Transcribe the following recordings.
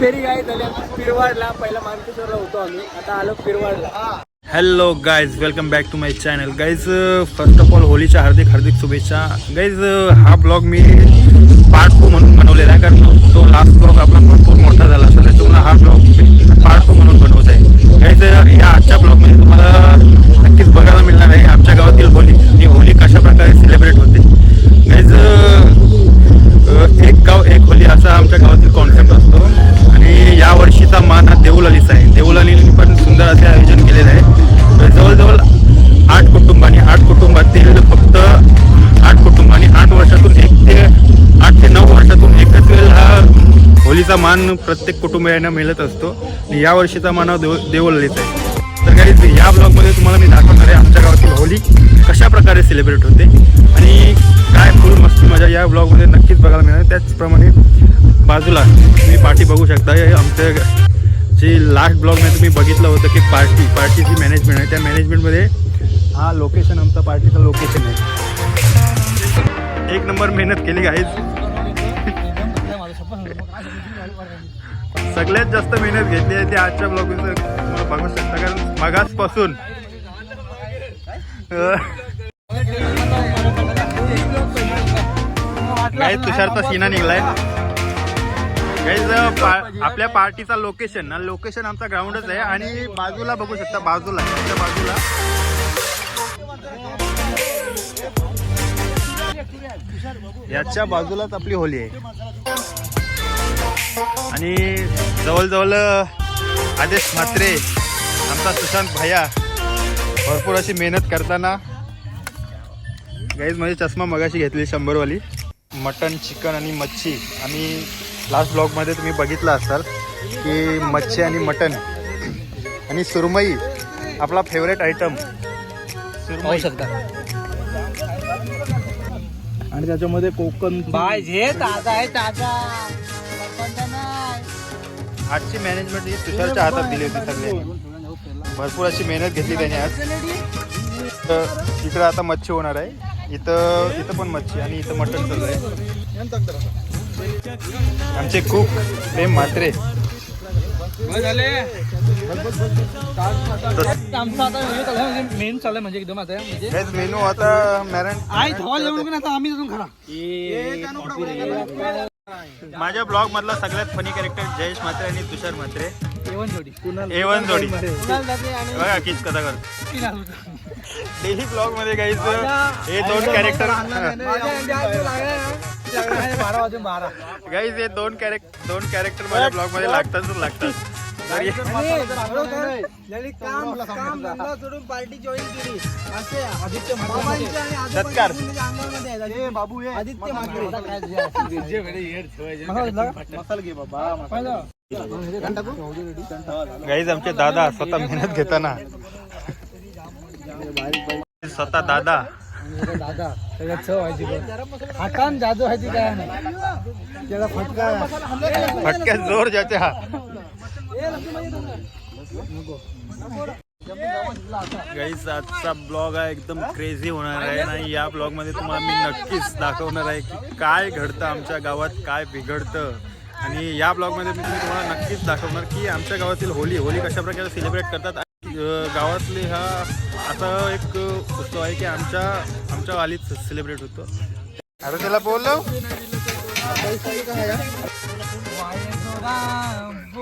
फेरी काय झाली. पिरवाडला पहिला मानकेश्वरला होतो आम्ही. आता आलो पिरवाडला. Hello guys welcome back to my channel guys first of all होलीच्या हार्दिक हार्दिक शुभेच्छा. गाईज uh, हा ब्लॉग मी पार्ट टू म्हणून बनवलेला आहे. कारण तो लास्ट ब्लॉग आपला भरपूर मोठा झाला असं त्याच्यामुळे हा ब्लॉग पार्ट टू म्हणून बनवत आहे. गाईज uh, या आजच्या ब्लॉगमध्ये तुम्हाला नक्कीच बघायला मिळणार आहे. आमच्या गावातील होली आणि होली कशा प्रकारे सेलिब्रेट होते. गाईज uh, एक गाव एक होली असा आमच्या गावातील होलीचा मान प्रत्येक कुटुंबियांना मिळत असतो. आणि या वर्षीचा मान हा देव देऊलालीचा आहे. तर काही या ब्लॉगमध्ये तुम्हाला मी दाखवणार आहे आमच्या गावातील होली. कशा प्रकारे सेलिब्रेट होते. आणि काय फुल मस्ती मजा या ब्लॉगमध्ये नक्कीच बघायला मिळणार त्याचप्रमाणे बाजूला तुम्ही पार्टी बघू शकता. हे आमच्या जे लास्ट ब्लॉगमध्ये तुम्ही बघितलं होतं की पार्टी पार्टीची मॅनेजमेंट आहे त्या मॅनेजमेंटमध्ये हा लोकेशन आमचा पार्टीचं लोकेशन आहे. एक नंबर मेहनत केली आहेच सगळ्यात जास्त मेहनत घेतली आहे ती आजच्या ब्लॉगमध्ये तुम्हाला बघू शकता कारण मगासपासून. काही तुषारचा सीना निघलाय. गाईज आपल्या पार्टीचा लोकेशन लोकेशन आमचा ग्राउंडच आहे आणि बाजूला बघू शकता बाजूला आमच्या बाजूला. याच्या बाजूलाच आपली होली आहे. आणि जवळजवळ आदेश म्हात्रे आमचा सुशांत भैया भरपूर अशी मेहनत करताना गाईज माझी चष्मा मगाशी घेतली शंभरवाली. मटन चिकन आणि मच्छी. आम्ही लास्ट ब्लॉगमध्ये तुम्ही बघितलं असाल की मच्छी आणि मटन आणि सुरमई आपला फेवरेट आयटम पाहू शकता. आणि त्याच्यामध्ये कोकण बाय जे ताजा आहे ताजा. आजची मॅनेजमेंट ही तुषारच्या हातात दिली होती सगळ्यांनी भरपूर अशी मेहनत घेतली त्याने आज. तर इकडं आता मच्छी होणार आहे. इथं इथं पण मच्छी आणि इथं मटण चालू आहे. आमचे कुक प्रेम म्हात्रे. म्हणजे मेन चाललंय म्हणजे एकदम आता मेनू आता मॅरन आई धवाल जेवण आता आम्ही माझ्या ब्लॉग मधला सगळ्यात फनी कॅरेक्टर जयेश म्हात्रे आणि तुषार म्हात्रे. जेवण जोडी. ए वन जोडी. बघा किस कसा करतो. डेली ब्लॉगमध्ये गाईच हे दोन कॅरेक्टर गाईज हे दोन कॅरेक्टर दोन कॅरेक्टर माझ्या ब्लॉगमध्ये लागतातच लागतात. तरी- काम काम धंदा सोडून पार्टी जॉईन केली. असे आदित्य सत्कार. आहे. बाबू आदित्य म्हात्रे. मसाला घे. बाबा गाईज आमचे दादा स्वतः मेहनत घेताना. स्वतः दादा. दादा त्याच्यात चव आहे ती हातान जादू आहे ती काय नाही. त्याला फटका फटक्यात जोर ज्याचे गाईज आजचा ब्लॉग आहे एकदम क्रेझी होणार आहे आणि या ब्लॉगमध्ये तुम्हाला मी नक्कीच दाखवणार आहे की काय घडतं आमच्या गावात काय बिघडतं. आणि या ब्लॉगमध्ये मी तुम्हाला नक्कीच दाखवणार की आमच्या गावातील होली होली कशा प्रकारे सेलिब्रेट करतात गावातले हा असा एक उत्सव आहे की आमच्या आमच्या वालीत सेलिब्रेट होतो. अरे त्याला बोललो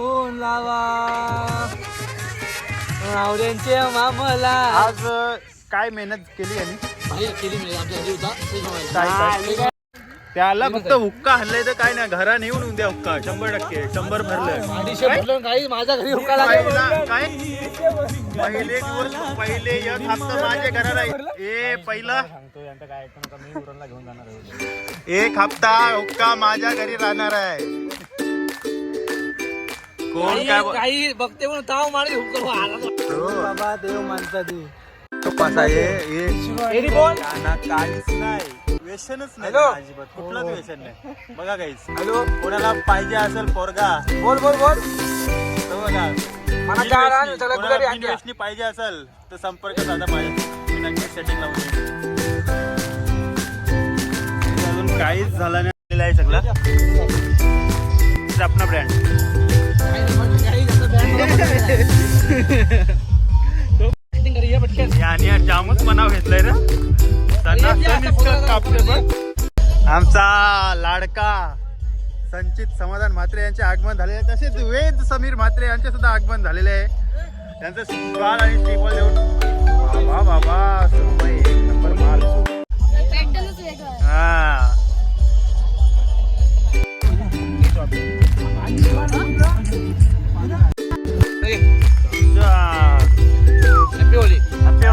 बोलावा रावड्यांचे मामला आज काय मेहनत केली यांनी. काय काय? त्याला फक्त हुक्का हल्लाय तर काय नाही. घरा नेऊन उद्या हुक्का. शंभर टक्के. शंभर भरलं. काही माझ्या घरी हुक्का लागेल. पहिला काय? पहिले दिवस पहिले एक हप्ता माझ्या घरात आहे ए पहिला. एक हप्ता हुक्का माझ्या घरी राहणार आहे. कोण काय बोल- काही बघते म्हणून ताव मारली हुक्का हो. बाबा देव मानता देव कसा आहे हे एरी बोल गाणं काहीच नाही व्यसनच नाही हॅलो. अजिबात कुठलंच व्यसन नाही बघा काहीच हॅलो कोणाला पाहिजे असेल पोरगा बोल बोल बोल तर बघा मला चार आण, त्याला कोणाला गुलाबी आण बिन द्या. व्यसनी पाहिजे असेल तर संपर्क साधा माझ्या मी नक्कीच सेटिंग लावून देईन. अजून काहीच झालं नाही आहे सगळं अपना ब्रँड जामच मनाव घेतलंय. बघ. आमचा लाडका संचित समाधान म्हात्रे यांचे आगमन झालेले आहे तसेच वेद समीर म्हात्रे यांचे सुद्धा आगमन झालेले आहे त्यांचं बाल आणि ट्रिपल देऊन बाबा बाबा सुरमई एक नंबर माल. हा Happy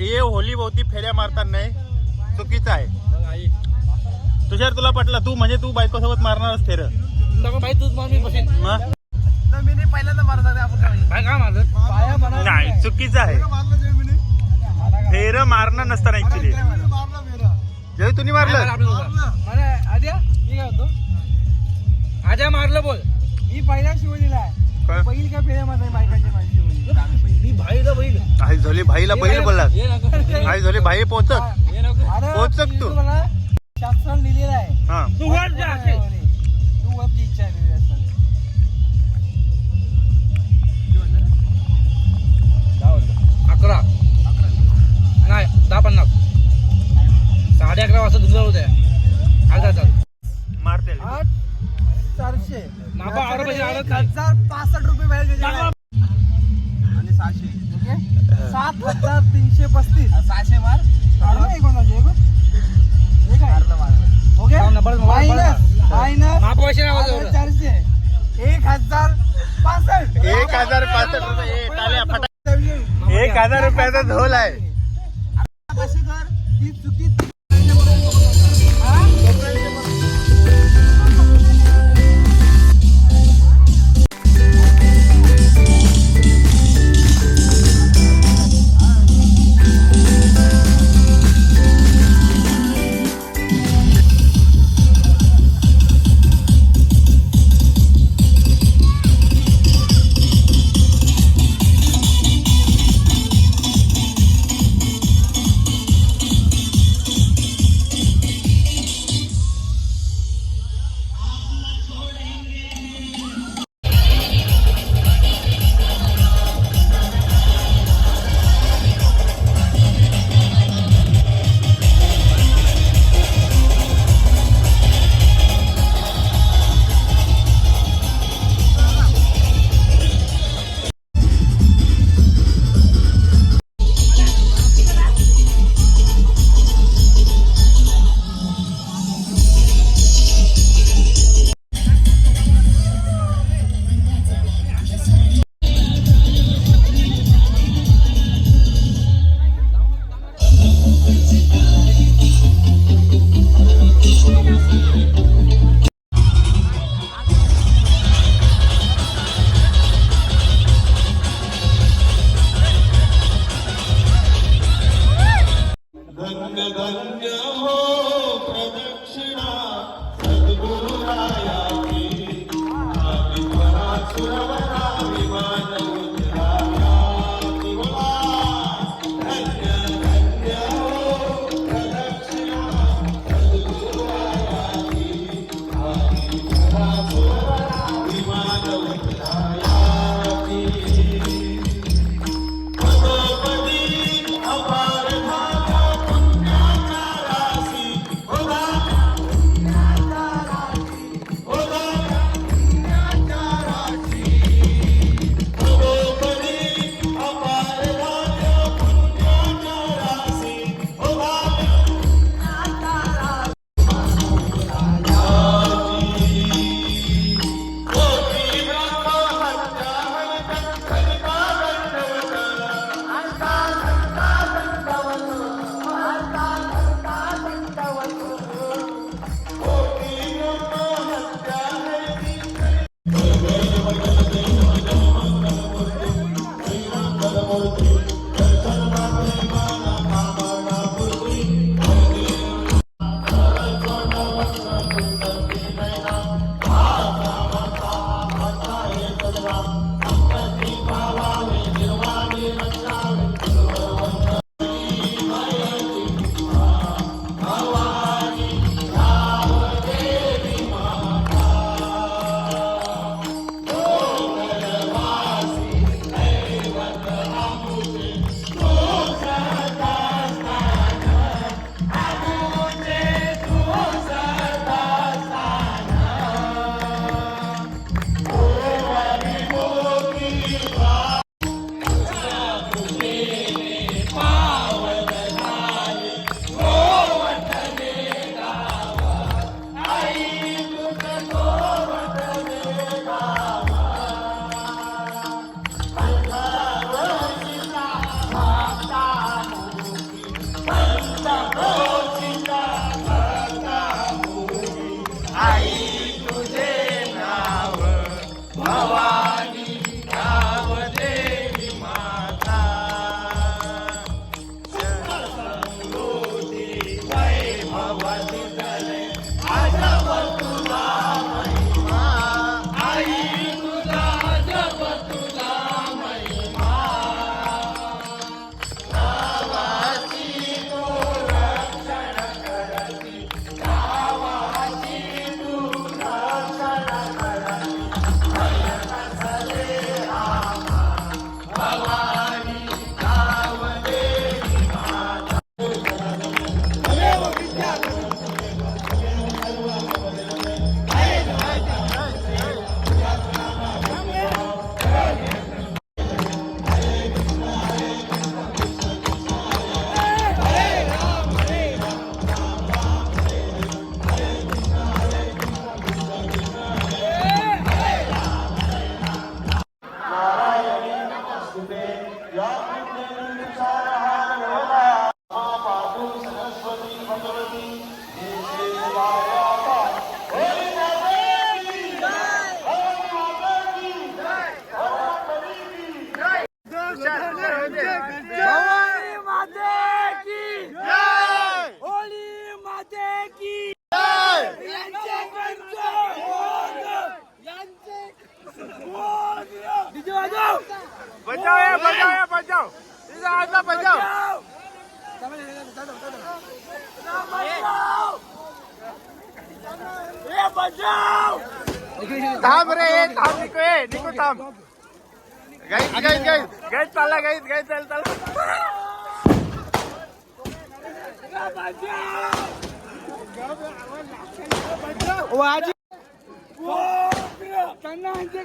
हे होली भोवती फेऱ्या मारतात नाही चुकीचं आहे तुषार तुला पटला तू म्हणजे तू बायको सोबत मारणारच फेर नाही चुकीचं आहे फेर मारणं नसताना ऍक्च्युली जेव्हा तुम्ही मारलं आधी मी काय होतो आद्या मारलं बोल. मी पहिला शिवलेला आहे? पहिली शिवली. मी भाईला बैल. आई झाली भाईला बैल बोललात आई झाली भाई पोहोचत. अरे पोहोच सक तू. मला शास्त्रात लिहिलेलं आहे. हा. तू वर जा तू वरची इच्छा आहे. एक हजार रुपयाचा झोल आहे. डीजे वाजव. बचाव. बचाव. ए, बचाव. थांब रे थांब निको ए निको थांब गाईज गाईज गाईज गाईज चालला गाईज गाईज चाल चाल वाजी त्यांना अंत्य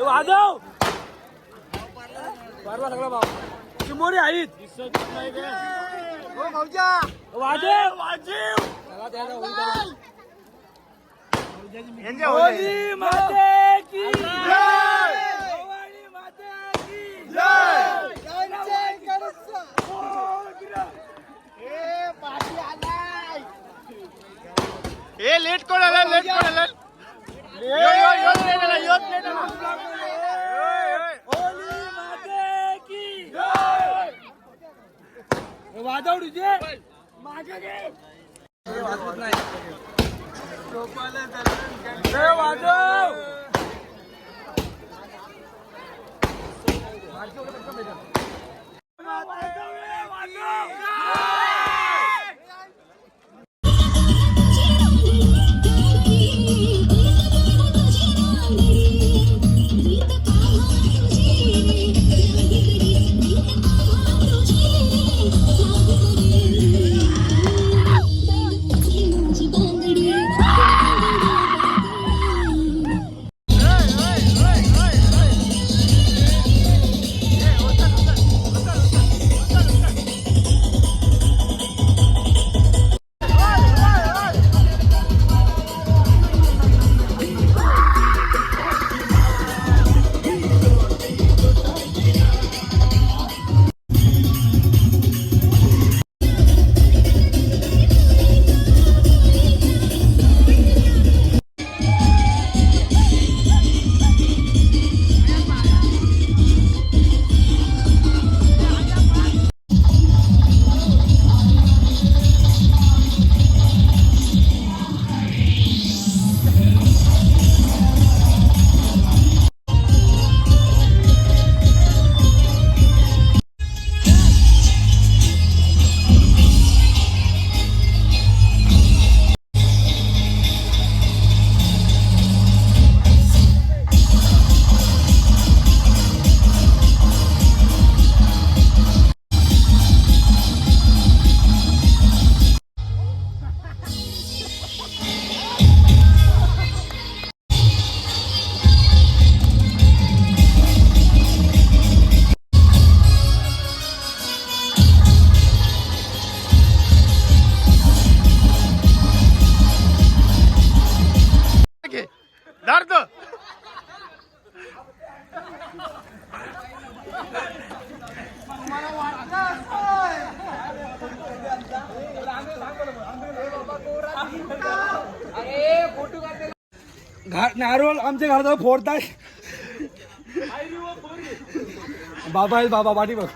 वाजव वारवा सगळा भाऊ. चिमोरी आहेत. हो वाजव वाजीव होली माते की ए लेट कोण आला? लेट कोण आला? यो यो यो की वाजव वाजवत नाही वाजव नारोल आमच्या घरात फोडताय बाबा आहे बाबा पाठी बघ.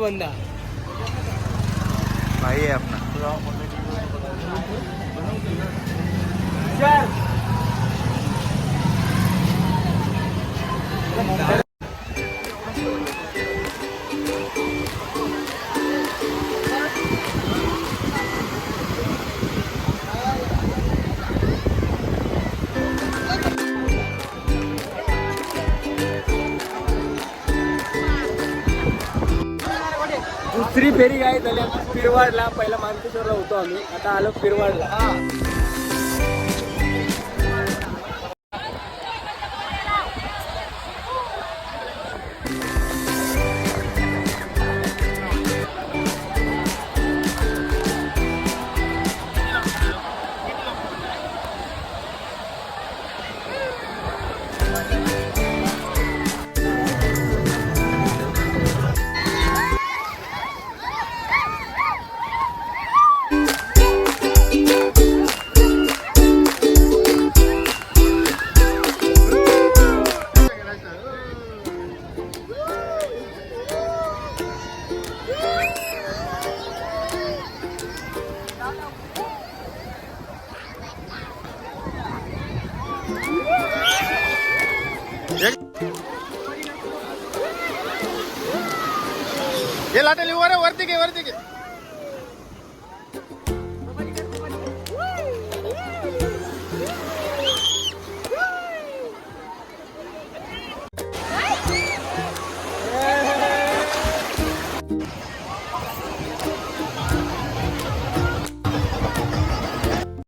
ಬಂದ फेरी काय झाली पिरवाडला पहिला मानकेश्वरला होतो आम्ही. आता आलो पिरवाडला. हे लाटेली वर वरती घे वरती